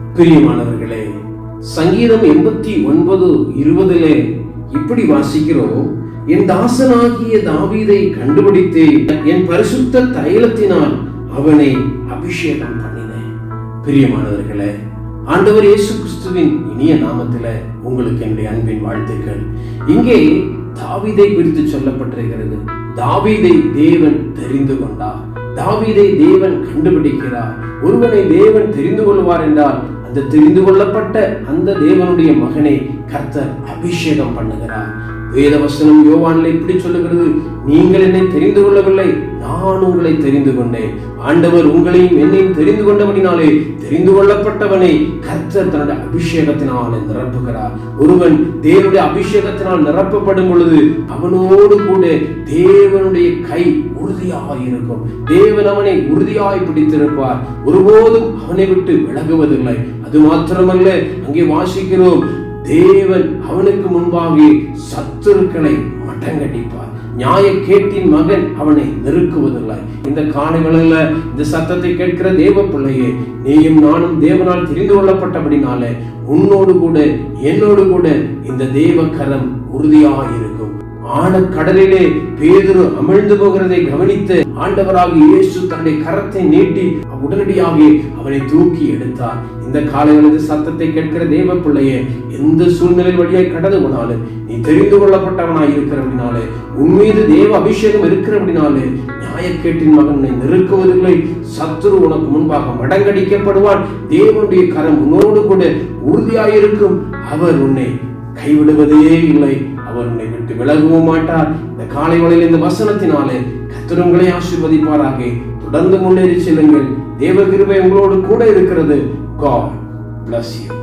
பிரியமானவர்களே சங்கீதம் எண்பத்தி ஒன்பது இருபதிலே இப்படி வாசிக்கிறோம் என் தாசனாகிய தாவீதை கண்டுபிடித்து என் பரிசுத்த தைலத்தினால் அவனை அபிஷேகம் பண்ணினேன். பிரியமானவர்களே ஆண்டவர் இயேசு கிறிஸ்துவின் இனிய நாமத்தில உங்களுக்கு என்னுடைய அன்பின் வாழ்த்துக்கள். இங்கே தாவீதை குறித்து சொல்லப்பட்டிருக்கிறது. தாவீதை தேவன் தெரிந்து கொண்டார். தாவீதை தேவன் கண்டுபிடிக்கிறார். ஒருவனை தேவன் தெரிந்து கொள்வார் என்றால் அந்த தெரிந்து கொள்ளப்பட்ட அந்த தேவனுடைய மகனை கர்த்தர் அபிஷேகம் பண்ணுகிறார். வேதவசனம் யோவான்ல இப்படி சொல்லுகிறது. நீங்கள் என்னை தெரிந்து கொள்ளவில்லை நான் உங்களை தெரிந்து கொண்டேன். ஆண்டவர் உங்களையும் என்னையும் தெரிந்து கொண்டபடினாலே தெரிந்து கொள்ளப்பட்டவனை கர்த்தர் தன்னுடைய அபிஷேகத்தினால் நிரப்புகிறார். ஒருவன் தேவனுடைய அபிஷேகத்தினால் நிரப்பப்படும் பொழுது அவனோடு கூட தேவனுடைய கை உறுதியாக இருக்கும் தேவன் அவனை உறுதியாய் பிடித்திருப்பார். ஒருபோதும் அவனை விட்டு விலகுவதில்லை. அது மாத்திரமல்ல அங்கே வாசிக்கிறோம் தேவன் அவனுக்கு முன்பாக சத்துருக்களை மட்டங்கடிப்பார். நியாய கேட்டின் மகன் அவனை நெருக்குவதில்லை. இந்த காணுகளில் இந்த சத்தத்தை கேட்கிற தேவ பிள்ளையே நீயும் நானும் தேவனால் தெரிந்து கொள்ளப்பட்டபடினால உன்னோடு கூட என்னோடு கூட இந்த தேவ கரம் உறுதியாக ஆழக்கடலிலே பேதுரு அமிழ்ந்து போகிறதை கவனித்து ஆண்டவராக இயேசு தன்னுடைய கரத்தை நீட்டி உடனடியாக அவனை தூக்கி எடுத்தார். இந்த காலையிலிருந்து சத்தத்தை கேட்கிற தேவ பிள்ளையே எந்த சூழ்நிலை வழியாய் கடந்து போனாலும் நீ தெரிந்து கொள்ளப்பட்டவனாய் இருக்கிறபடினாலே உன் மீது தேவ அபிஷேகம் இருக்கிறபடினாலே நியாயக்கேட்டின் மகனை நெருக்குவதில்லை. சத்துரு உனக்கு முன்பாக மடங்கடிக்கப்படுவான். தேவனுடைய கரம் உன்னோடு கூட உறுதியாயிருக்கும். அவர் உன்னை கைவிடுவதே இல்லை. அவர் உன்னை விட்டு விலகவும் மாட்டார். இந்த காலை வழியில் இந்த வசனத்தினாலே கர்த்தர் உங்களை ஆசீர்வதிப்பாராக. தொடர்ந்து முன்னேறி செல்லுங்கள். தேவ கிருபை உங்களோடு கூட இருக்கிறது. God bless you.